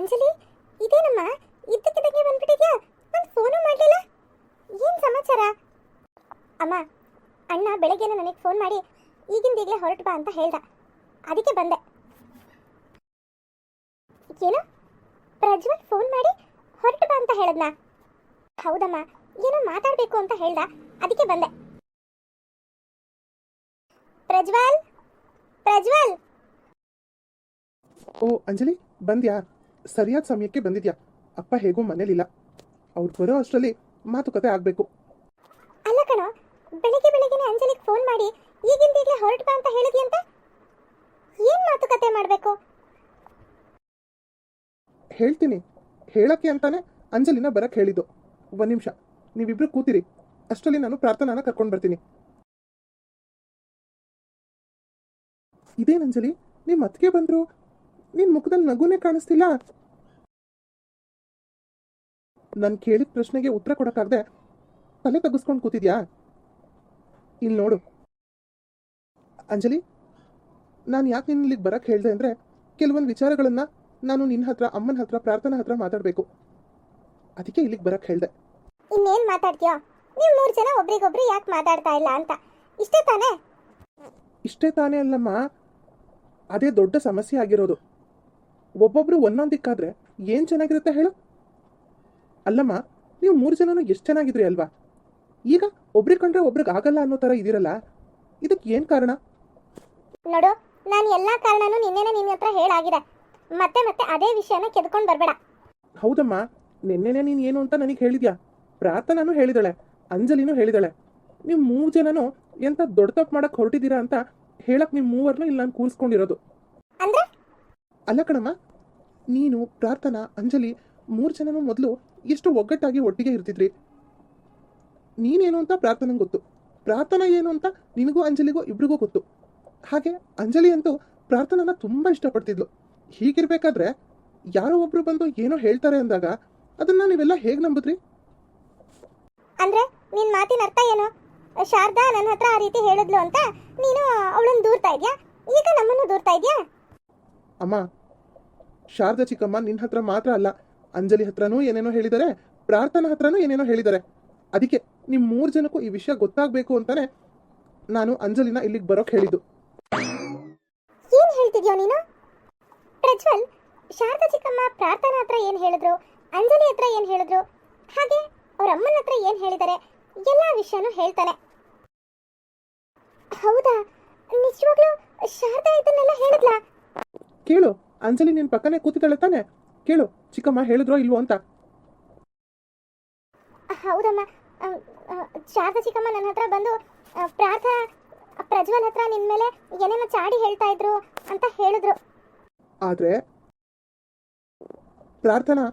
ಅಂಜಲಿ, ಇದೇನಮ್ಮ? ಇದ್ದಕ್ಕಿದ್ದಂಗೆ ಬಂದ್ಬಿಟ್ಟಿದ್ಯಾ? ನಾನು ಫೋನು ಮಾಡಲಿಲ್ಲ. ಏನು ಸಮಾಚಾರ? ಅಮ್ಮ, ಅಣ್ಣ ಬೆಳಗ್ಗೆನೇ ನನಗೆ ಫೋನ್ ಮಾಡಿ ಈಗಿಂದೀಗಲೇ ಹೊರಟು ಬಾ ಅಂತ ಹೇಳ್ದ. ಅದಕ್ಕೆ ಬಂದೆ. ಏನು? ಪ್ರಜ್ವಲ್ ಫೋನ್ ಮಾಡಿ ಹೊರಟು ಬಾ ಅಂತ ಹೇಳದ್ನ? ಹೌದಮ್ಮ, ಏನೋ ಮಾತಾಡಬೇಕು ಅಂತ ಹೇಳ್ದ. ಅದಕ್ಕೆ ಬಂದೆ. ಪ್ರಜ್ವಲ್ ಪ್ರಜ್ವಲ್! ಓ, ಅಂಜಲಿ, ಬಂದ್ಯಾ? ಸರಿಯಾದ ಸಮಯಕ್ಕೆ ಬಂದಿದ್ಯಾ? ಅಪ್ಪ ಹೇಗೂ ಮನೇಲಿಲ್ಲ. ಅವ್ರು ಬರೋ ಅಷ್ಟರಲ್ಲಿ ಮಾತುಕತೆ ಆಗಬೇಕು. ಅಲ್ಲ ಕಣ ಬೆಳಿಗ್ಗೆ ಬೆಳಿಗ್ಗೆನೆ ಅಂಜಲಿಗೆ ಫೋನ್ ಮಾಡಿ ಈಗಿಂದೀಗಲೇ ಹೊರಟು ಬಾ ಅಂತ ಹೇಳಿದ್ಯಂತೆ ಏನ್ ಮಾತುಕತೆ ಮಾಡಬೇಕು? ಹೇಳ್ತೀನಿ. ಹೇಳಕ್ಕೆ ಅಂತಾನೆ ಅಂಜಲಿನ ಬರಕ್ಕೆ ಹೇಳಿದ್ದು. ಒಂದು ನಿಮಿಷ. ನೀವಿಬ್ರು ಕೂತಿರಿ. ಅಷ್ಟರಲ್ಲಿ ನಾನು ಪ್ರಾರ್ಥನಾನ ಕರ್ಕೊಂಡು ಬರ್ತೀನಿ. ಇದೇನು ಅಂಜಲಿ? ನಿಮ್ಮ ಅತ್ತಿಗೆ ಬಂದ್ರು? ನಿನ್ ಮುಖದಲ್ಲಿ ನಗುನೇ ಕಾಣಿಸ್ತಿಲ್ಲ? ನಾನು ಕೇಳಿದ ಪ್ರಶ್ನೆಗೆ ಉತ್ತರ ಕೊಡೋಕ್ಕಾಗದೆ ತಲೆ ತಗ್ಗಿಸ್ಕೊಂಡು ಕೂತಿದ್ಯಾ? ಇಲ್ಲಿ ನೋಡು. ಅಂಜಲಿ ನಾನು ಯಾಕೆ ನಿನ್ನ ಇಲ್ಲಿಗೆ ಬರಕ್ಕೆ ಹೇಳಿದೆ ಅಂದರೆ ಕೆಲವೊಂದು ವಿಚಾರಗಳನ್ನ ನಾನು ನಿನ್ನ ಹತ್ರ ಅಮ್ಮನ ಹತ್ರ ಪ್ರಾರ್ಥನಾ ಹತ್ರ ಮಾತಾಡಬೇಕು. ಅದಕ್ಕೆ ಇಲ್ಲಿಗೆ ಬರಕ್ಕೆ ಹೇಳಿದೆ. ಇನ್ನೇನು ಮಾತಾಡ್ತೀಯೋ? ನೀವು ಮೂರು ಜನ ಒಬ್ರಿಗೊಬ್ರು ಯಾಕೆ ಮಾತಾಡ್ತಾ ಇಲ್ಲ ಅಂತ. ಇಷ್ಟೇ ತಾನೇ? ಇಷ್ಟೇ ತಾನೇ ಅಲ್ಲಮ್ಮ. ಅದೇ ದೊಡ್ಡ ಸಮಸ್ಯೆ ಆಗಿರೋದು. ಒಬ್ಬೊಬ್ರು ಒಂದೊಂದಿಕ್ಕಾದ್ರೆ ಏನ್ ಏನು ಚೆನ್ನಾಗಿರುತ್ತೆ ಹೇಳು. ಅಲ್ಲಮ್ಮ ನೀವು ಮೂರು ಜನನು ಎಷ್ಟು ಚೆನ್ನಾಗಿದ್ರಿ ಅಲ್ವಾ? ಈಗ ಒಬ್ರಿಗೆ ಕಂಡ್ರೆ ಒಬ್ರಿಗೆ ಆಗಲ್ಲ ಅನ್ನೋ ಥರ ಇದಿರಲ್ಲ ಇದಕ್ಕೆ ಏನು ಕಾರಣ? ನೋಡು ನಾನು ಎಲ್ಲಾ ಕಾರಣನೂ ನಿನ್ನೆನೇ ನಿನ್ನ ಹತ್ರ ಹೇಳಾಗಿದೆ. ಮತ್ತೆ ಮತ್ತೆ ಅದೇ ವಿಷಯನ ಕೆದ್ಕೊಂಡು ಬರಬೇಡ. ಹೌದಮ್ಮ ನಿನ್ನೆನೆ ನೀನು ಏನು ಅಂತ ನನಗೆ ಹೇಳಿದ್ಯಾ? ಪ್ರಾರ್ಥನಾನು ಹೇಳಿದಾಳೆ ಅಂಜಲಿನೂ ಹೇಳಿದಾಳೆ. ನೀವು ಮೂರು ಜನನು ಎಂತ ದೊಡ್ಡ ತಪ್ಪು ಮಾಡಕ್ಕೆ ಹೊರಟಿದ್ದೀರಾ ಅಂತ ಹೇಳಕ್ ನಿಮ್ಮ ಮೂವರ್ನು ಇಲ್ಲಿ ನಾನು ಕೂರಿಸ್ಕೊಂಡಿರೋದು. ಅಂದ್ರೆ? ಅಲ್ಲ ಕಣಮ್ಮ ನೀನು ಪ್ರಾರ್ಥನಾ ಅಂಜಲಿ ಮೂರು ಜನನು ಮೊದಲು ಎಷ್ಟು ಒಗ್ಗಟ್ಟಾಗಿ ಒಟ್ಟಿಗೆ ಇರ್ತಿದ್ರಿ? ನೀನೇನು ಅಂತ ಪ್ರಾರ್ಥನೆ ಗೊತ್ತು. ಪ್ರಾರ್ಥನಾ ಏನು ಅಂತ ನಿನಗೂ ಅಂಜಲಿಗೂ ಇಬ್ರಿಗೂ ಗೊತ್ತು. ಹಾಗೆ ಅಂಜಲಿ ಅಂತೂ ಪ್ರಾರ್ಥನಾನ ತುಂಬ ಇಷ್ಟಪಡ್ತಿದ್ಲು. ಹೀಗಿರ್ಬೇಕಾದ್ರೆ ಯಾರೋ ಒಬ್ರು ಬಂದು ಏನೋ ಹೇಳ್ತಾರೆ ಅಂದಾಗ ಅದನ್ನ ನೀವೆಲ್ಲ ಹೇಗೆ ನಂಬುದ್ರಿ? ಅಂದ್ರೆ ನಿನ್ ಮಾತಿನ ಅರ್ಥ ಏನು? ಶಾರದಾ ನನ್ನ ಹತ್ರ ಆ ರೀತಿ ಹೇಳಿದ್ಲು ಅಂತ ನೀನು ಅವಳನ್ನ ದೂರ್ತಾ ಇದ್ಯಾ? ಈಗ ನಮ್ಮನ್ನು ದೂರ್ತಾ ಇದ್ಯಾ? ಅಮ್ಮ ಶಾರದಾ ಚಿಕ್ಕಮ್ಮ ನಿನ್ನ ಹತ್ರ ಮಾತ್ರ ಅಲ್ಲ. ಅಂಜಲಿ ಹತ್ರನೂ ಏನೇನೋ ಹೇಳಿದ್ದಾರೆ ಪ್ರಾರ್ಥನಾ ಹತ್ರನೂ ಏನೇನೋ ಹೇಳಿದ್ದಾರೆ. ಅದಕ್ಕೆ ನಿಮ್ಮ ಮೂರು ಜನಕ್ಕೂ ಈ ವಿಷಯ ಗೊತ್ತಾಗಬೇಕು ಅಂತಾನೆ ನಾನು ಅಂಜಲಿನ ಇಲ್ಲಿಗೆ ಬರೋಕೆ ಹೇಳಿದ್ದು. ಏನು ಹೇಳ್ತಿದ್ಯೋ ನೀನು? ಪ್ರಜ್ವಲ್ ಶಾರದಾ ಚಿಕ್ಕಮ್ಮ ಪ್ರಾರ್ಥನಾ ಹತ್ರ ಏನ್ ಹೇಳಿದ್ರು ಅಂಜಲಿ ಹತ್ರ ಏನ್ ಹೇಳಿದ್ರು ಹಾಗೆ ಅವ್ರ ಅಮ್ಮನ ಹತ್ರ ಏನ್ ಹೇಳಿದ್ದಾರೆ ಎಲ್ಲಾ ವಿಷಯನೂ ಹೇಳ್ತಾನೆ. ಹೌದಾ? ನಿಜವಾಗ್ಲೂ ಶಾರದಾ ಇದನ್ನೆಲ್ಲ ಹೇಳಿದ್ಲಾ? ಕೇಳು ಅಂಜಲಿ ನಿನ್ ಪಕ್ಕನೇ ಕೂತಿದ್ದಾಳೆ ತಾನೆ. ಕೇಳು ಚಿಕ್ಕಮ್ಮ ಹೇಳಿದ್ರೋ ಇಲ್ವೋ ಅಂತ. ಹೌದಮ್ಮ ಶಾರದಾ ಚಿಕ್ಕಮ್ಮ ನನ್ನ ಹತ್ರ ಬಂದು ಪ್ರಾರ್ಥ ಪ್ರಜ್ವಲ್ ಹತ್ರ ನಿನ್ ಮೇಲೆ ಏನೇನೋ ಚಾಡಿ ಹೇಳ್ತಾ ಇದ್ರು ಅಂತ ಹೇಳಿದ್ರು. ಆದ್ರೆ ಪ್ರಾರ್ಥನಾ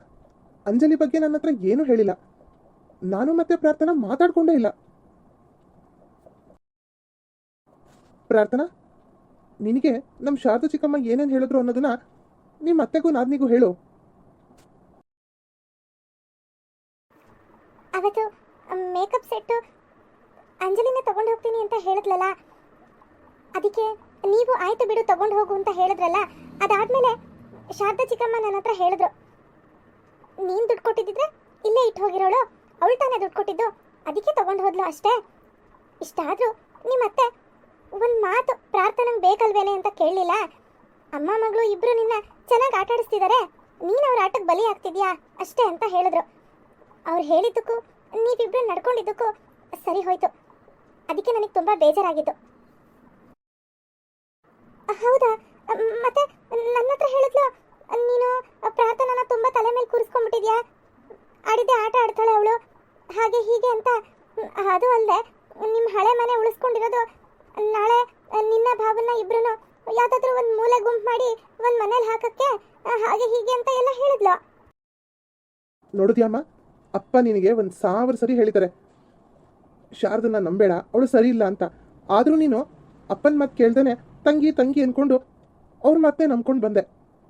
ಅಂಜಲಿ ಬಗ್ಗೆ ನನ್ನ ಹತ್ರ ಏನು ಹೇಳಿಲ್ಲ. ನಾನು ಮತ್ತೆ ಪ್ರಾರ್ಥನಾ ಮಾತಾಡ್ಕೊಂಡೇ ಇಲ್ಲ. ಪ್ರಾರ್ಥನಾ ನಿನಗೆ ನಮ್ಮ ಶಾರದಾ ಚಿಕ್ಕಮ್ಮ ಏನೇನು ಹೇಳಿದ್ರು ಅನ್ನೋದನ್ನ ನಿಮ್ಮ ಅತ್ತೆಗೂ ನಾದ್ನಿಗೂ ಹೇಳು. ಅವತ್ತು ಮೇಕಪ್ ಸೆಟ್ಟು ಅಂಜಲಿನೇ ತಗೊಂಡು ಹೋಗ್ತೀನಿ ಅಂತ ಹೇಳಿದ್ಲಲ್ಲ? ಅದಕ್ಕೆ ನೀವು ಆಯ್ತು ಬಿಡು, ತಗೊಂಡು ಹೋಗು ಅಂತ ಹೇಳಿದ್ರಲ್ಲ? ಅದಾದ್ಮೇಲೆ ಶಾರದಾ ಚಿಕ್ಕಮ್ಮ ನನ್ನ ಹತ್ರ ಹೇಳಿದ್ರು. ನೀನು ದುಡ್ಡು ಕೊಟ್ಟಿದ್ದಿದ್ರೆ ಇಲ್ಲೇ ಇಟ್ಟು ಹೋಗಿರೋಳು, ಅವಳು ತಾನೇ ದುಡ್ಡು ಕೊಟ್ಟಿದ್ದು, ಅದಕ್ಕೆ ತಗೊಂಡು ಹೋದ್ಲು ಅಷ್ಟೇ. ಇಷ್ಟಾದ್ರೂ ನಿಮ್ಮತ್ತೆ ಒಂದು ಮಾತು ಪ್ರಾರ್ಥನೆಗೆ ಬೇಕಲ್ವೇನೆ ಅಂತ ಕೇಳಲಿಲ್ಲ. ಅಮ್ಮ ಮಗಳು ಇಬ್ರು ನಿನ್ನ ಚೆನ್ನಾಗಿ ಆಟಾಡಿಸ್ತಿದ್ದಾರೆ ನೀನು ಅವ್ರ ಆಟಕ್ಕೆ ಬಲಿ ಆಗ್ತಿದ್ಯಾ ಅಷ್ಟೇ ಅಂತ ಹೇಳಿದ್ರು. ಅವ್ರು ಹೇಳಿದ್ದಕ್ಕೂ, ನೀವಿಬ್ರು ನಡ್ಕೊಂಡಿದ್ದಕ್ಕೂ ಸರಿ ಹೋಯ್ತು. ಅದಕ್ಕೆ ನನಗೆ ತುಂಬಾ ಬೇಜಾರಾಗಿತ್ತು. ಹೌದಾ? ಮತ್ತೆ ನನ್ನ ಹತ್ರ ಹೇಳಿದ್ಲು, ನೀನು ಪ್ರಾರ್ಥನಾನ ತುಂಬಾ ತಲೆ ಮೇಲೆ ಕೂರಿಸ್ಕೊಂಡ್ಬಿಟ್ಟಿದ್ಯಾ? ಆಡಿದ್ದೆ ಆಟ ಆಡ್ತಾಳೆ ಅವಳು. ಹಾಗೆ ಹೀಗೆ ಅಂತ. ಅದು ಅಲ್ಲದೆ ನಿಮ್ಮ ಹಳೆ ಮನೆ ಉಳಿಸ್ಕೊಂಡಿರೋದು, ನಾಳೆ ನಿನ್ನ ಭಾವನ ಇಬ್ರು ಯಾವುದಾದ್ರೂ ಒಂದು ಮೂಲೆ ಗುಂಪು ಮಾಡಿ ಒಂದು ಮನೇಲಿ ಹಾಕಕ್ಕೆ, ಹಾಗೆ ಹೀಗೆ ಅಂತ ಎಲ್ಲ ಹೇಳಿದ್ಲು. ನೋಡಿದ್ಯಮ್ಮ ಅಪ್ಪ ನಿನಗೆ ಒಂದು ಸಾವಿರ ಸರಿ ಹೇಳಿದ್ದಾರೆ. ಶಾರದನ್ನ ನಂಬೇಡ ಅವಳು ಸರಿ ಇಲ್ಲ ಅಂತ. ಆದರೂ ನೀನು ಅಪ್ಪನ ಮಾತು ಕೇಳ್ದೇನೆ ತಂಗಿ ತಂಗಿ ಅನ್ಕೊಂಡು ಅವ್ರ ಮಾತನ್ನೇ ನಂಬ್ಕೊಂಡು ಬಂದೆ.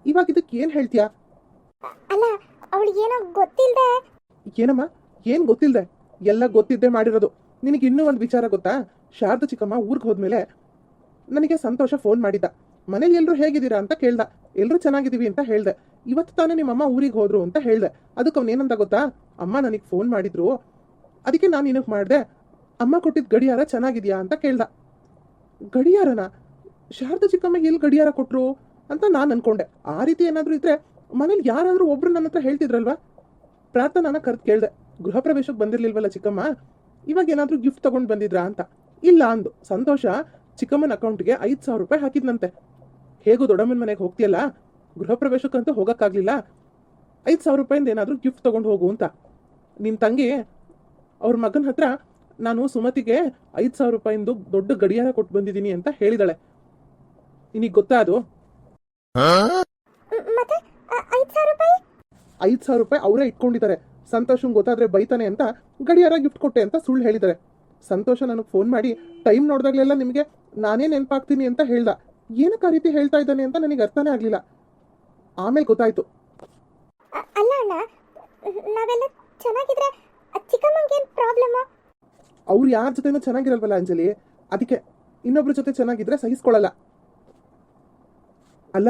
ಇವಾಗ ಇದಕ್ಕೆ ಏನು ಹೇಳ್ತೀಯಾ? ಅಲ್ಲ ಅವಳಿಗೇನೋ ಗೊತ್ತಿಲ್ಲದೆ ಏನಮ್ಮ? ಏನು ಗೊತ್ತಿಲ್ಲದೆ ಎಲ್ಲ ಗೊತ್ತಿದ್ದೇ ಮಾಡಿರೋದು. ನಿನಗೆ ಇನ್ನೂ ಒಂದು ವಿಚಾರ ಗೊತ್ತಾ? ಶಾರದಾ ಚಿಕ್ಕಮ್ಮ ಊರಿಗೆ ಹೋದ್ಮೇಲೆ ನನಗೆ ಸಂತೋಷ ಫೋನ್ ಮಾಡಿದ್ದ. ಮನೇಲಿ ಎಲ್ಲರೂ ಹೇಗಿದ್ದೀರಾ ಅಂತ ಕೇಳ್ದ. ಎಲ್ಲರೂ ಚೆನ್ನಾಗಿದ್ದೀವಿ ಅಂತ ಹೇಳ್ದೆ. ಇವತ್ತು ತಾನೇ ನಿಮ್ಮಮ್ಮ ಊರಿಗೆ ಹೋದ್ರು ಅಂತ ಹೇಳ್ದೆ. ಅದಕ್ಕೆ ಅವ್ನು ಏನಂತ ಗೊತ್ತಾ? ಅಮ್ಮ ನನಗೆ ಫೋನ್ ಮಾಡಿದ್ರು. ಅದಕ್ಕೆ ನಾನು ನಿನಗೆ ಮಾಡಿದೆ, ಅಮ್ಮ ಕೊಟ್ಟಿದ್ದ ಗಡಿಯಾರ ಚೆನ್ನಾಗಿದ್ಯಾ? ಅಂತ ಕೇಳ್ದ. ಗಡಿಯಾರನ? ಶಾರದಾ ಚಿಕ್ಕಮ್ಮಗೆ ಎಲ್ಲಿ ಗಡಿಯಾರ ಕೊಟ್ಟರು ಅಂತ ನಾನು ಅನ್ಕೊಂಡೆ. ಆ ರೀತಿ ಏನಾದರೂ ಇದ್ರೆ ಮನೇಲಿ ಯಾರಾದರೂ ಒಬ್ರು ನನ್ನ ಹತ್ರ ಹೇಳ್ತಿದ್ರಲ್ವಾ? ಪ್ರಾರ್ಥನಾನ ಕರೆದು ಕೇಳಿದೆ. ಗೃಹ ಪ್ರವೇಶಕ್ಕೆ ಬಂದಿರ್ಲಿಲ್ವಲ್ಲ ಚಿಕ್ಕಮ್ಮ? ಇವಾಗ ಏನಾದರೂ ಗಿಫ್ಟ್ ತಗೊಂಡು ಬಂದಿದ್ರಾ ಅಂತ. ಇಲ್ಲ ಅಂದು. ಸಂತೋಷ, ಚಿಕ್ಕಮ್ಮನ ಅಕೌಂಟ್ಗೆ ಐದು ಸಾವಿರ ರೂಪಾಯಿ ಹಾಕಿದ್ನಂತೆ. ಹೇಗೂ ದೊಡ್ಡಮ್ಮನ ಮನೆಗೆ ಹೋಗ್ತೀಯಲ್ಲ? ಗೃಹ ಪ್ರವೇಶಕ್ಕಂತೂ ಹೋಗೋಕ್ಕಾಗಲಿಲ್ಲ. ಐದು ಸಾವಿರ ರೂಪಾಯಿಂದ ಏನಾದರೂ ಗಿಫ್ಟ್ ತಗೊಂಡು ಹೋಗು ಅಂತ. ನಿನ್ನ ತಂಗಿ ಅವ್ರ ಮಗನ ಹತ್ರ ನಾನು ಸುಮತಿಗೆ ಐದು ಸಾವಿರ ರೂಪಾಯಿಂದು ದೊಡ್ಡ ಗಡಿಯಾರ ಕೊಟ್ಟು ಬಂದಿದ್ದೀನಿ ಅಂತ ಹೇಳಿದಾಳೆ. ನಿನಗೆ ಗೊತ್ತಾ ಅದು? ಮ್- ಮತ್ತೆ ಐದು ಸಾವಿರ ರೂಪಾಯಿ? ಐದು ಸಾವಿರ ರೂಪಾಯಿ ಅವರೇ ಇಟ್ಕೊಂಡಿದ್ದಾರೆ. ಸಂತೋಷಂಗೆ ಗೊತ್ತಾದ್ರೆ ಬೈತಾನೆ ಅಂತ ಗಡಿಯಾರ ಗಿಫ್ಟ್ ಕೊಟ್ಟೆ ಅಂತ ಸುಳ್ಳು ಹೇಳಿದ್ದಾರೆ ಸಂತೋಷ ನನಗೆ ಫೋನ್ ಮಾಡಿ ಟೈಮ್ ನೋಡಿದಾಗಲೆಲ್ಲ ನಿಮಗೆ ನಾನೇ ನೆನಪಾಗ್ತೀನಿ ಅಂತ ಹೇಳ್ದ. ಏನಕ್ಕೆ ಆ ರೀತಿ ಹೇಳ್ತಾ ಇದ್ದಾನೆ ಅಂತ ನನಗೆ ಅರ್ಥನೇ ಆಗಲಿಲ್ಲ. ಆಮೇಲೆ ಗೊತ್ತಾಯ್ತು. ಅಲ್ಲ ಅಣ್ಣ ನಾವೆಲ್ಲ ಚೆನ್ನಾಗಿದ್ರೆ ಚಿಕ್ಕಮ್ಮಂಗೇನು ಪ್ರಾಬ್ಲಮ್ ಅವ್ರು ಯಾರ ಜೊತೆನೂ ಚೆನ್ನಾಗಿರಲ್ವಲ್ಲ ಅಂಜಲಿ? ಅದಕ್ಕೆ ಇನ್ನೊಬ್ರ ಜೊತೆ ಚೆನ್ನಾಗಿದ್ರೆ ಸಹಿಸ್ಕೊಳ್ಳಲ್ಲ. ಅಲ್ಲ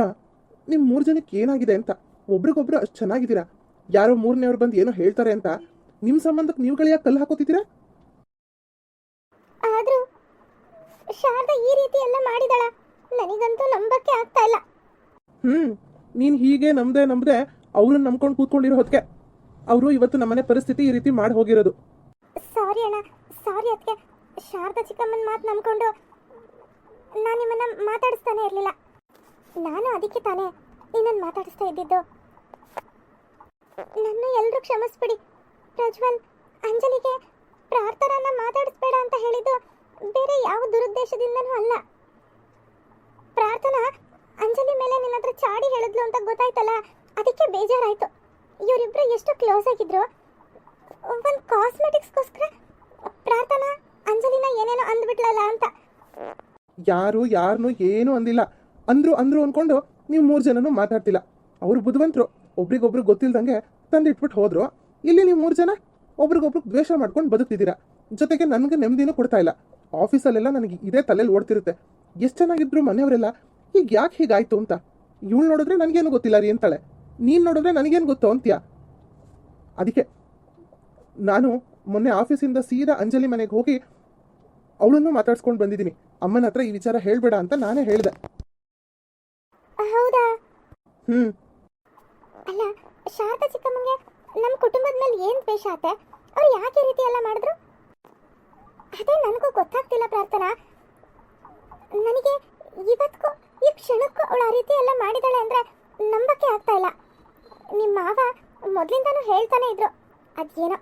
ನಿಮ್ಮ ಮೂರು ಜನಕ್ಕೆ ಏನಾಗಿದೆ ಅಂತ? ಒಬ್ರಿಗೊಬ್ರು ಅಷ್ಟು ಚೆನ್ನಾಗಿದ್ದೀರಾ? ಯಾರೋ ಮೂರನೇವ್ರು ಬಂದು ಏನೋ ಹೇಳ್ತಾರೆ ಅಂತ? ನಿಮ್ಮ ಸಂಬಂಧಕ್ಕೆ ನೀವುಗಳಿಗೆ ಕಲ್ಲು ಹಾಕೋತಿದ್ದೀರಾ? ಆದ್ರೂ ಶಾರದಾ ಈ ರೀತಿ ಎಲ್ಲ ಮಾಡಿದಳ. ನನಗಂತೂ ನಂಬಕ್ಕೆ ಆಗ್ತಾ ಇಲ್ಲ. ಹ್ಮ್ ನೀನ್ ಹೀಗೆ ನಂಬದೆ ನಂಬದೆ ಅವ್ರನ್ನ ನಂಬ್ಕೊಂಡು ಕೂತ್ಕೊಂಡಿರೋ ಹೊತ್ತಿಗೆ ಅವರು ಇವತ್ತು ನಮ್ಮನೆ ಪರಿಸ್ಥಿತಿ ಈ ರೀತಿ ಮಾಡಿ ಹೋಗಿರೋದು. ಸಾರಿ ಅಣ್ಣ ಸಾರಿ ಅದಕ್ಕೆ ಶಾರದಾ ಚಿಕ್ಕಮ್ಮನ ಮಾತು ನಂಬ್ಕೊಂಡು ನಾನು ನಿಮ್ಮನ್ನ ಮಾತಾಡಿಸ್ತಾನೆ ಇರಲಿಲ್ಲ. ನಾನು ಅದಕ್ಕೆ ತಾನೇ ನಿನ್ನನ್ನು ಮಾತಾಡಿಸ್ತಾ ಇದ್ದಿದ್ದು. ನನ್ನ ಎಲ್ಲರೂ ಕ್ಷಮಿಸ್ಬಿಡಿ. ಪ್ರಜ್ವಲ್, ಅಂಜಲಿಗೆ ಪ್ರಾರ್ಥನನ್ನ ಮಾತಾಡಿಸ್ಬೇಡ ಅಂತ ಹೇಳಿದ್ದು ಬೇರೆ ಯಾವ ದುರುದ್ದೇಶದಿಂದನೂ ಅಲ್ಲ. ಪ್ರಾರ್ಥನಾ ಅಂಜಲಿ ಮೇಲೆ ನಿನ್ನ ಹತ್ರ ಚಾಡಿ ಹೇಳಿದ್ಲು ಅಂತ ಗೊತ್ತಾಯ್ತಲ್ಲ, ಅದಕ್ಕೆ ಬೇಜಾರಾಯ್ತು. ಇವರಿಬ್ರು ಎಷ್ಟು ಕ್ಲೋಸ್ ಆಗಿದ್ರು. ಒಂದು ಕಾಸ್ಮೆಟಿಕ್ಸ್ಗೋಸ್ಕರ ಪ್ರಾರ್ಥನಾ, ಅಂಜಲಿನ ಏನೇನೋ ಅಂದ್ಬಿಟ್ಲಲ್ಲ ಅಂತ. ಯಾರು ಯಾರನ್ನೂ ಏನೂ ಅಂದಿಲ್ಲ. ಅಂದ್ರು ಅಂದ್ರು ಅಂದ್ಕೊಂಡು ನೀವು ಮೂರು ಜನನೂ ಮಾತಾಡ್ತಿಲ್ಲ. ಅವರು ಬುದ್ಧಿವಂತರು ಒಬ್ರಿಗೊಬ್ರು ಗೊತ್ತಿಲ್ದಂಗೆ ತಂದು ಇಟ್ಬಿಟ್ಟು ಹೋದ್ರು. ಇಲ್ಲಿ ನೀವು ಮೂರು ಜನ ಒಬ್ರಿಗೊಬ್ರು ದ್ವೇಷ ಮಾಡ್ಕೊಂಡು ಬದುಕ್ತಿದ್ದೀರಾ? ಜೊತೆಗೆ ನನಗೆ ನೆಮ್ಮದಿನೂ ಕೊಡ್ತಾ ಇಲ್ಲ. ಆಫೀಸಲ್ಲೆಲ್ಲ ನನಗೆ ಇದೇ ತಲೆಯಲ್ಲಿ ಓಡ್ತಿರುತ್ತೆ. ಎಷ್ಟು ಚೆನ್ನಾಗಿದ್ರು ಮನೆಯವರೆಲ್ಲ ಈಗ ಯಾಕೆ ಹೀಗಾಯ್ತು? ಅಂತ. ಇವಳು ನೋಡಿದ್ರೆ ನನಗೇನು ಗೊತ್ತಿಲ್ಲ ರೀ ಅಂತಾಳೆ. ನೀನು ನೋಡಿದ್ರೆ ನನಗೇನು ಗೊತ್ತು ಅಂತ್ಯ. ಅದಕ್ಕೆ ನಾನು ಮೊನ್ನೆ ಆಫೀಸಿಂದ ಸೀದಾ ಅಂಜಲಿ ಮನೆಗೆ ಹೋಗಿ ಅವಳನ್ನು ಮಾತಾಡ್ಸ್ಕೊಂಡು ಬಂದಿದ್ದೀನಿ. ಅಮ್ಮನ ಹತ್ರ ಈ ವಿಚಾರ ಹೇಳ್ಬೇಡ ಅಂತ ನಾನೇ ಹೇಳಿದೆ. ಹೌದಾ? ಹ್ಮ್. ಅಲ್ಲ ಶಾರದಾ ಚಿಕ್ಕಮ್ಮಂಗೆ ನಮ್ಮ ಕುಟುಂಬದ ಮೇಲೆ ಏನು ದ್ವೇಷ ಆತೆ? ಅವ್ರು ಯಾಕೆ ರೀತಿ ಎಲ್ಲ ಮಾಡಿದ್ರು? ಅದೇ ನನಗೂ ಗೊತ್ತಾಗ್ತಿಲ್ಲ ಪ್ರಾರ್ಥನಾ. ನನಗೆ ಇವತ್ತು ಈ ಕ್ಷಣಕ್ಕೂ ಅವಳು ಆ ರೀತಿ ಎಲ್ಲ ಮಾಡಿದಾಳೆ ಅಂದ್ರೆ ನಂಬಕ್ಕೆ ಆಗ್ತಾ ಇಲ್ಲ. ನಿಮ್ಮ ಮಾವ ಮೊದಲಿಂದನೂ ಹೇಳ್ತಾನೆ ಇದ್ರು. ಅದೇನೋ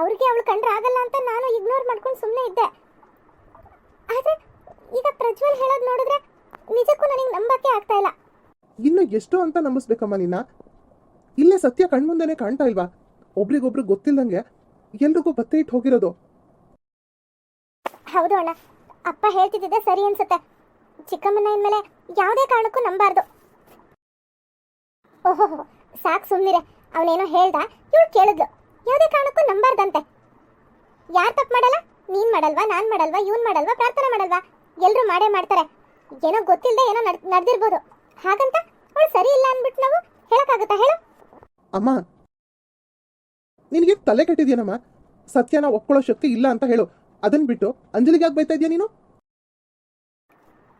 ಅವ್ರಿಗೆ ಅವಳು ಕಂಡ್ರೆ ಆಗಲ್ಲ ಅಂತ ನಾನು ಇಗ್ನೋರ್ ಮಾಡ್ಕೊಂಡು ಸುಮ್ಮನೆ ಇದ್ದೆ. ಆದರೆ ಈಗ ಪ್ರಜ್ವಲ್ ಹೇಳೋದು ನೋಡಿದ್ರೆ ನಿಜಕ್ಕೂ ನನಗೆ ನಂಬಕ್ಕೆ ಆಗ್ತಾ ಇಲ್ಲ. ಇನ್ನು ಎಷ್ಟು ಅಂತ ನಂಬಿಸ್ಬೇಕಮ್ಮ ನಿನ್ನ ಇಲ್ಲೇ ಸತ್ಯ ಕಣ್ಮುಂದೆನೆ ಕಾಣ್ತಾ ಇಲ್ವಾ? ಒಬ್ರಿಗೊಬ್ರು ಗೊತ್ತಿಲ್ಲದಂಗೆ ಎಲ್ರಿಗೂ ಬತ್ತೆ ಇಟ್ಟು ಹೋಗಿರೋದು. ಹೌದು ಅಣ್ಣ ಅಪ್ಪ ಹೇಳ್ತಿದ್ದೆ ಸರಿ ಅನ್ಸುತ್ತೆ. ಚಿಕ್ಕಮ್ಮನ ಇನ್ಮೇಲೆ ಯಾವುದೇ ಕಾರಣಕ್ಕೂ ನಂಬಾರ್ದು. ಓಹೋ ಸಾಕು ಸುಮ್ಮನಿರ ಅವನೇನೋ ಹೇಳ್ದ ಇವಳು ಕೇಳಿದ್ಲು. ಯಾವುದೇ ಕಾರಣಕ್ಕೂ ನಂಬಾರ್ದಂತೆ. ಯಾರು ತಪ್ಪು ಮಾಡಲ್ಲ? ನೀನ್ ಮಾಡಲ್ವಾ ನಾನ್ ಮಾಡಲ್ವಾ ಇವನ್ ಮಾಡಲ್ವಾ ಪ್ರಾರ್ಥನೆ ಮಾಡಲ್ವಾ? ಎಲ್ಲರೂ ಮಾಡೇ ಮಾಡ್ತಾರೆ. ಏನೋ ಗೊತ್ತಿಲ್ಲದೆ ಏನೋ ನಡ್ ನಡೆದಿರ್ಬೋದು. ಹಾಗಂತ ಅವಳು ಸರಿ ಇಲ್ಲ ಅಂದ್ಬಿಟ್ಟು ನಾವು ಹೇಳಕ್ಕಾಗುತ್ತಾ ಹೇಳು? ಅಮ್ಮ ನಿನಗೆ ತಲೆ ಕೆಟ್ಟಿದ್ಯೇನಮ್ಮ? ಸತ್ಯನ ಒಪ್ಕೊಳ್ಳೋ ಶಕ್ತಿ ಇಲ್ಲ ಅಂತ ಹೇಳು. ಅದನ್ ಬಿಟ್ಟು ಅಂಜಲಿಗೆ ಯಾಕೆ ಬೈತಾ ಇದೆಯಾ ನೀನು?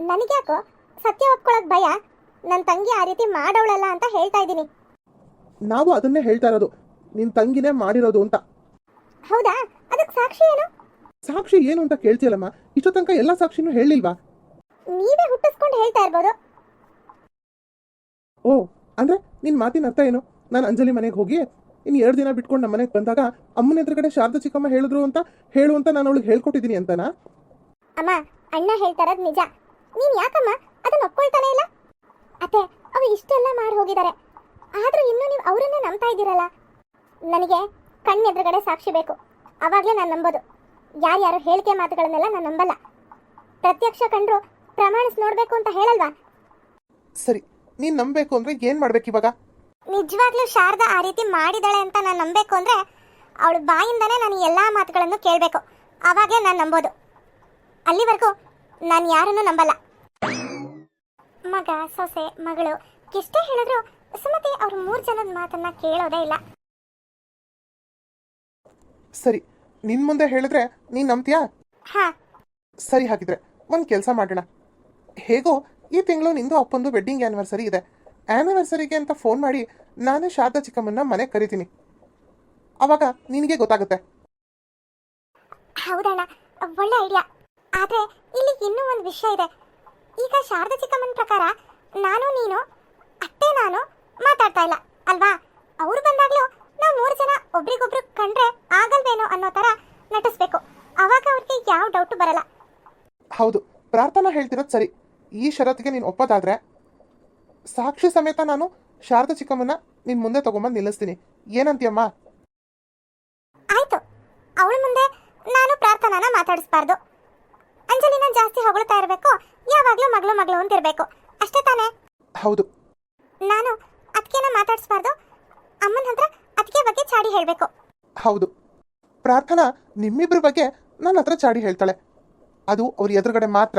ನನಗ್ಯಾಕೋ ಸತ್ಯ ಒಪ್ಕೊಳ್ಳೋಕ್ ಭಯ? ನನ್ನ ತಂಗಿ ಆ ರೀತಿ ಮಾಡೋಳಲ್ಲ ಅಂತ ಹೇಳ್ತಾ ಇದ್ದೀನಿ. ನಾವು ಅದನ್ನೇ ಹೇಳ್ತಾ ಇರೋದು. ನಿನ್ ತಂಗಿನೇ ಮಾಡಿರೋದು ಅಂತ. ಹೌದಾ? ಅದಕ್ಕೆ ಸಾಕ್ಷಿ ಏನು? ಸಾಕ್ಷಿ ಏನು ಅಂತ ಕೇಳ್ತಿಯಲ್ಲಮ್ಮ? ಇಷ್ಟೋ ತನಕ ಎಲ್ಲ ಸಾಕ್ಷಿನೂ ಹೇಳಿಲ್ವಾ? ನೀವೇ ಹುಟ್ಟಿಸ್ಕೊಂಡು ಹೇಳ್ತಾ ಇರ್ಬೋದು. ಓ ಅಂದ್ರೆ ನಿನ್ ಮಾತಿನ ಅರ್ಥ ಏನು? ನಾನು ಅಂಜಲಿ ಮನೆಗೆ ಹೋಗಿ ಇನ್ನು ಎರಡು ದಿನ ಬಿಟ್ಕೊಂಡು ನಮ್ಮ ಮನೆಗೆ ಬಂದಾಗ ಅಮ್ಮನ ಎದುರುಗಡೆ ಶಾರದಾ ಚಿಕ್ಕಮ್ಮ ಹೇಳಿದ್ರು ಅಂತ ಹೇಳು ಅಂತ ನಾನು ಅವಳಿಗೆ ಹೇಳ್ಕೊಟ್ಟಿದ್ದೀನಿ ಅಂತನಾ? ಅಮ್ಮ ಅಣ್ಣ ಹೇಳ್ತಾರದ್ ನಿಜ. ನೀನ್ ಯಾಕಮ್ಮ ಅದನ್ನ ಒಪ್ಕೊಳ್ತಾನೆ ಇಲ್ಲ? ಅತ್ತೆ ಅವ ಇಷ್ಟೆಲ್ಲ ಮಾಡಿ ಹೋಗಿದ್ದಾರೆ ಆದ್ರೂ ಇನ್ನೂ ನೀವು ಅವರನ್ನೇ ನಂಬ್ತಾ ಇದ್ದೀರಲ್ಲ? ನನಗೆ ಕಣ್ಣೆದುರುಗಡೆ ಸಾಕ್ಷಿ ಬೇಕು. ಅವಾಗಲೇ ನಾನು ನಂಬೋದು. ಯಾರ್ಯಾರು ಹೇಳಿಕೆ ಮಾತುಗಳನ್ನೆಲ್ಲ ನಾನು ನಂಬಲ್ಲ. ಪ್ರತ್ಯಕ್ಷ ಕಂಡ್ರು ಪ್ರಮಾಣಿಸ್ ನೋಡ್ಬೇಕು ಅಂತ ಹೇಳಲ್ವಾ? ಸರಿ ನೀನ್ ನಂಬೇಕು ಅಂದ್ರೆ ಏನ್ ಮಾಡ್ಬೇಕು ಇವಾಗ? ನಿಜವಾಗ್ಲೂ ಶಾರದಾ ಆ ರೀತಿ ಮಾಡಿದಾಳೆ ಅಂತ ನಾನು ನಂಬೇಕು ಅಂದ್ರೆ ಅವಳ ಬಾಯಿಂದನೇ ನಾನು ಎಲ್ಲಾ ಮಾತುಗಳನ್ನು ಕೇಳಬೇಕು. ಅವಾಗಲೇ ನಾನು ನಂಬೋದು. ಅಲ್ಲಿವರೆಗೂ ನಾನು ಯಾರನ್ನೂ ನಂಬಲ್ಲ. ಮಗ ಸೊಸೆ ಮಗಳು ಎಷ್ಟೇ ಹೇಳಿದ್ರು ಸುಮತಿ ಅವ್ರ ಮೂರ್ ಜನದ ಮಾತನ್ನ ಕೇಳೋದೇ ಇಲ್ಲ. ಸರಿ ನಿನ್ ಮುಂದೆ ಹೇಳಿದ್ರೆ ನೀನ್ ನಂಬ್ತೀಯಾ? ಹಾ. ಸರಿ ಹಾಗಿದ್ರೆ ಒಂದು ಕೆಲಸ ಮಾಡೋಣ. ಹೇಗೋ ಈ ತಿಂಗಳು ನಿಂದು ಅಪ್ಪಂದು ವೆಡ್ಡಿಂಗ್ ಆ್ಯನಿವರ್ಸರಿ ಇದೆ. ಆ್ಯನಿವರ್ಸರಿಗೆ ಅಂತ ಫೋನ್ ಮಾಡಿ ನಾನೇ ಶಾರದಾ ಚಿಕ್ಕಮ್ಮನ ಮನೆಗೆ ಕರಿತೀನಿ. ಅವಾಗ ನಿನಗೆ ಗೊತ್ತಾಗುತ್ತೆ. ಹೌದಣ್ಣ ಒಳ್ಳೆ ಐಡಿಯಾ ಆದ್ರೆ ಇಲ್ಲಿ ಇನ್ನೂ ಒಂದು ವಿಷಯ ಇದೆ. ಈಗ ಶಾರದಾ ಚಿಕ್ಕಮ್ಮನ ಪ್ರಕಾರ ನಾನು ನೀನು ಅತ್ತೆ ನಾನು ಮಾತಾಡ್ತಾ ಇಲ್ಲ ಅಲ್ವಾ? ಅವ್ರು ಬಂದಾಗ್ಲೂ ನಾವು ಮೂರು ಜನ ಒಬ್ರಿಗೊಬ್ರು ಕಂಡ್ರೆ ಆಗಲ್ವೇನೋ ಅನ್ನೋ ತರ ನಟಿಸ್ಬೇಕು. ಅವಾಗ ಅವ್ರಿಗೆ ಯಾವ ಡೌಟ್ ಬರಲ್ಲ. ಹೌದು ಪ್ರಾರ್ಥನಾ ಹೇಳ್ತಿರೋದು ಸರಿ. ಈ ಷರತ್ತಿಗೆ ನೀನು ಒಪ್ಪೋದಾದ್ರೆ ಸಾಕ್ಷಿ ಸಮೇತ ನಾನು ಶಾರದಾ ಚಿಕ್ಕಮ್ಮನ ನಿನ್ ಮುಂದೆ ತಗೊಂಬಂದು ನಿಲ್ಲಿಸ್ತೀನಿ. ಏನಂತೀಯಮ್ಮ? ಆಯ್ತು. ಅವಳ ಮುಂದೆ ನಾನು ಪ್ರಾರ್ಥನಾನ ಮಾತಾಡಿಸ್ಬಾರ್ದು. ಅಂಜಲಿನ ಜಾಸ್ತಿ ಹೊಗಳ್ತಾ ಇರಬೇಕು ಯಾವಾಗ್ಲೂ ಮಗಳು ಮಗಳು ಅಂತಿರ್ಬೇಕು. ಅಷ್ಟೇ ತಾನೇ? ಹೌದು. ನಾನು ಅದಕ್ಕೆನ ಮಾತಾಡಿಸ್ಬಾರ್ದು. ಅಮ್ಮನ ಹತ್ರ ಅದಕ್ಕೆ ಬಗ್ಗೆ ಚಾಡಿ ಹೇಳಬೇಕು. ಹೌದು. ಪ್ರಾರ್ಥನಾ ನಿಮ್ಮಿಬ್ರ ಬಗ್ಗೆ ನನ್ನ ಹತ್ರ ಚಾಡಿ ಹೇಳ್ತಾಳೆ. ಅದು ಅವ್ರ ಎದುರುಗಡೆ ಮಾತ್ರ.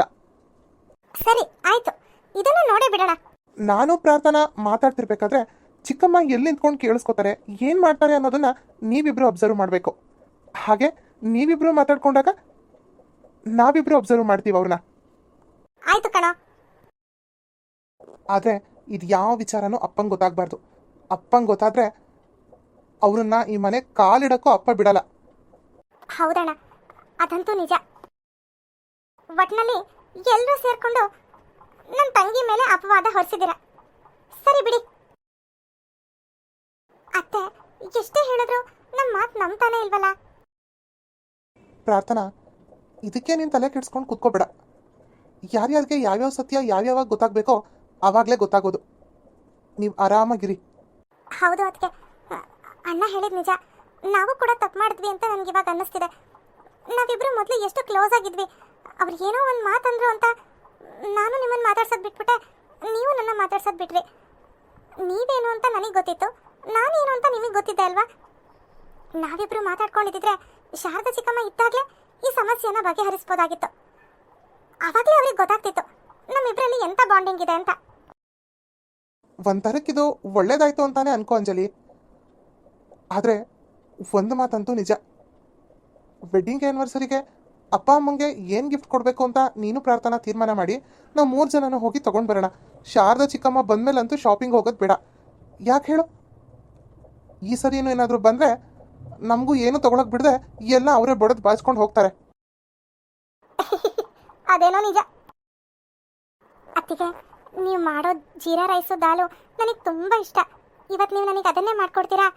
ಸರಿ ಆಯ್ತು. ಇದನ್ನ ನೋಡೇ ಬಿಡೋಣ. ನಾನು ಪ್ರಾರ್ಥನಾ ಮಾತಾಡ್ತಿರ್ಬೇಕಾದ್ರೆ ಚಿಕ್ಕಮ್ಮ ಎಲ್ಲಿ ನಿಂತ್ಕೊಂಡು ಕೇಳಿಸ್ಕೊತಾರೆ ಏನು ಮಾಡ್ತಾರೆ ಅನ್ನೋದನ್ನ ನೀವಿಬ್ರು ಅಬ್ಸರ್ವ್ ಮಾಡಬೇಕು. ಹಾಗೆ ನೀವಿಬ್ರು ಮಾತಾಡ್ಕೊಂಡಾಗ ನಾವಿಬ್ರು ಅಬ್ಸರ್ವ್ ಮಾಡ್ತೀವಿ ಅವ್ರನ್ನ. ಆಯ್ತು ಕಣ. ಆದರೆ ಇದು ಯಾವ ವಿಚಾರನೂ ಅಪ್ಪಂಗೆ ಗೊತ್ತಾಗಬಾರ್ದು. ಅಪ್ಪಂಗೆ ಗೊತ್ತಾದ್ರೆ ಅವ್ರನ್ನ ಈ ಮನೆ ಕಾಲಿಡಕ್ಕೂ ಅಪ್ಪ ಬಿಡಲ್ಲ. ಹೌದಣ್ಣ ಅದಂತೂ ನಿಜ. ಒಟ್ನಲ್ಲಿ ಎಲ್ಲರೂ ಸೇರ್ಕೊಂಡು ನನ್ನ ತಂಗಿ ಮೇಲೆ ಅಪವಾದ ಹೊರಿಸಿದ್ದೀರ. ಸರಿ ಬಿಡಿ. ಅತ್ತೆ ಎಷ್ಟೇ ಹೇಳಿದ್ರು ನಮ್ಮ ಮಾತು ನಂಬ್ತಾನೆ ಇಲ್ವಲ್ಲ? ಪ್ರಾರ್ಥನಾ ಇದಕ್ಕೆ ನೀನು ತಲೆ ಕೆಡಿಸ್ಕೊಂಡು ಕೂತ್ಕೋಬೇಡ. ಯಾರ್ಯಾರಿಗೆ ಯಾವ್ಯಾವ ಸತ್ಯ ಯಾವ್ಯಾವಾಗ ಗೊತ್ತಾಗಬೇಕೋ ಆವಾಗಲೇ ಗೊತ್ತಾಗೋದು. ನೀವು ಆರಾಮಾಗಿರಿ. ಹೌದು ಅದಕ್ಕೆ ಅಣ್ಣ ಹೇಳಿದ ನಿಜ. ನಾವು ಕೂಡ ತಪ್ಪು ಮಾಡಿದ್ವಿ ಅಂತ ನನಗೆ ಇವಾಗ ಅನ್ನಿಸ್ತಿದೆ. ನಾವಿಬ್ರು ಮೊದಲು ಎಷ್ಟು ಕ್ಲೋಸ್ ಆಗಿದ್ವಿ. ಅವ್ರು ಏನೋ ಒಂದು ಮಾತಂದ್ರು ಅಂತ ನಾನು ನಿಮ್ಮನ್ನು ಮಾತಾಡ್ಸೋದು ಬಿಟ್ಬಿಟ್ಟೆ, ನೀವು ನನ್ನ ಮಾತಾಡ್ಸೋದು ಬಿಟ್ರಿ. ನೀವೇನು ಅಂತ ನನಗೆ ಗೊತ್ತಿತ್ತು. ನಾನೇನು ಅಂತ ನಿಮಗೆ ಗೊತ್ತಿದ್ದೆ ಅಲ್ವಾ? ನಾವಿಬ್ರು ಮಾತಾಡ್ಕೊಂಡಿದ್ದಿದ್ರೆ ಶಾರದಾ ಚಿಕ್ಕಮ್ಮ ಇದ್ದಾಗಲೇ ಈ ಸಮಸ್ಯೆಯನ್ನು ಬಗೆಹರಿಸ್ಬೋದಾಗಿತ್ತು. ಆವಾಗಲೇ ಅವ್ರಿಗೆ ಗೊತ್ತಾಗ್ತಿತ್ತು. ನಮ್ಮಿಬ್ಬರಲ್ಲಿ ಎಂಥ ಬಾಂಡಿಂಗ್ ಇದೆ ಅಂತ. ಒಂಥರಕ್ಕಿದು ಒಳ್ಳೇದಾಯ್ತು ಅಂತಾನೆ ಅನ್ಕೋ ಅಂಜಲಿ. ಆದರೆ ಒಂದು ಮಾತಂತೂ ನಿಜ. ವೆಡ್ಡಿಂಗ್ ಆ್ಯನಿವರ್ಸರಿಗೆ ಅಪ್ಪ, ಅಮ್ಮಂಗೆ ಏನು ಗಿಫ್ಟ್ ಕೊಡಬೇಕು ಅಂತ ನೀನು ಪ್ರಾರ್ಥನಾ ತೀರ್ಮಾನ ಮಾಡಿ, ನಾವು ಮೂರು ಜನನ ಹೋಗಿ ತೊಗೊಂಡು ಬರೋಣ. ಶಾರದಾ, ಚಿಕ್ಕಮ್ಮ ಬಂದಮೇಲಂತೂ ಶಾಪಿಂಗ್ ಹೋಗೋದು ಬೇಡ. ಯಾಕೆ ಹೇಳು? ಈ ಸರಿ ಏನು ಏನಾದರೂ ಬಂದರೆ ನಮಗೂ ಏನು ತೊಗೊಳಕ್ ಬಿಡದೆ, ಎಲ್ಲ ಅವರೇ ಬಡದ್ ಬಾಚ್ಕೊಂಡು ಹೋಗ್ತಾರೆ. ಅದೇನೋ ನಿಜ. ಅತ್ತಿಗೆ ನೀವು ಮಾಡೋ ಜೀರಾ ರೈಸು ದಾಲು ನನಗೆ ತುಂಬ ಇಷ್ಟ. ಇವತ್ತು ನೀವು ನನಗೆ ಅದನ್ನೇ ಮಾಡ್ಕೊಡ್ತೀರಾ?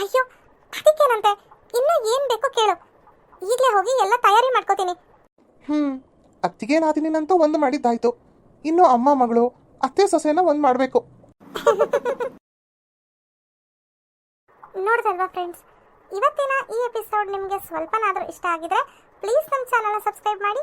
ಅಯ್ಯೋ ಅದಕ್ಕೇನಂತೆ? ಇನ್ನೂ ಏನು ಬೇಕೋ ಕೇಳು. ಈಗಲೇ ಹೋಗಿ ಎಲ್ಲ ತಯಾರಿ ಮಾಡ್ಕೋತೀನಿ. ಹ್ಞೂ ಅತ್ತಿಗೆ ನಾದಿನಿನಂತೂ ಒಂದು ಮಾಡಿದ್ದಾಯ್ತು. ಇನ್ನು ಅಮ್ಮ ಮಗಳು ಅತ್ತೆ ಸೊಸೆನ ಒಂದು ಮಾಡಬೇಕು. ನೋಡ್ದಲ್ವಾ ಫ್ರೆಂಡ್ಸ್ ಇವತ್ತಿನ ಈ ಎಪಿಸೋಡ್ ನಿಮಗೆ ಸ್ವಲ್ಪನಾದರೂ ಇಷ್ಟ ಆಗಿದ್ರೆ ಪ್ಲೀಸ್ ನಮ್ಮ ಚಾನಲ್ನ ಸಬ್ಸ್ಕ್ರೈಬ್ ಮಾಡಿ